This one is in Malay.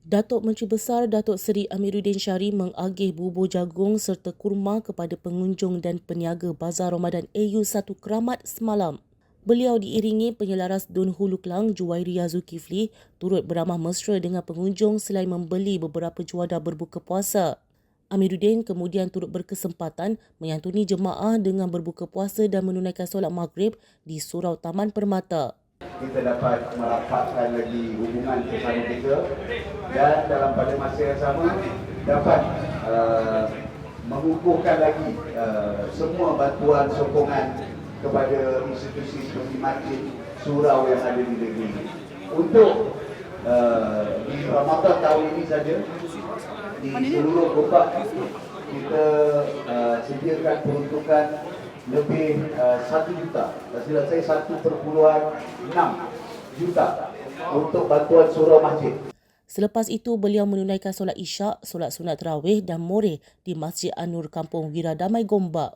Datuk Menteri Besar Datuk Seri Amiruddin Syari mengagih bubur jagung serta kurma kepada pengunjung dan peniaga Bazar Ramadan AU1 Keramat semalam. Beliau diiringi penyelaras Dun Hulu Kelang Juwairia Zulkifli turut beramah mesra dengan pengunjung selain membeli beberapa juadah berbuka puasa. Amiruddin kemudian turut berkesempatan menyantuni jemaah dengan berbuka puasa dan menunaikan solat maghrib di Surau Taman Permata kita dapat merapatkan lagi hubungan bersama kita dan dalam pada masa yang sama dapat uh, mengukuhkan lagi uh, semua bantuan sokongan kepada institusi seperti masjid surau yang ada di negeri ini. Untuk uh, di Ramadan tahun ini saja di seluruh kota kita uh, sediakan peruntukan lebih uh, 1 juta tak silap saya 1.6 juta untuk bantuan surau masjid Selepas itu, beliau menunaikan solat isyak, solat sunat terawih dan moreh di Masjid Anur Kampung Wiradamai Gombak.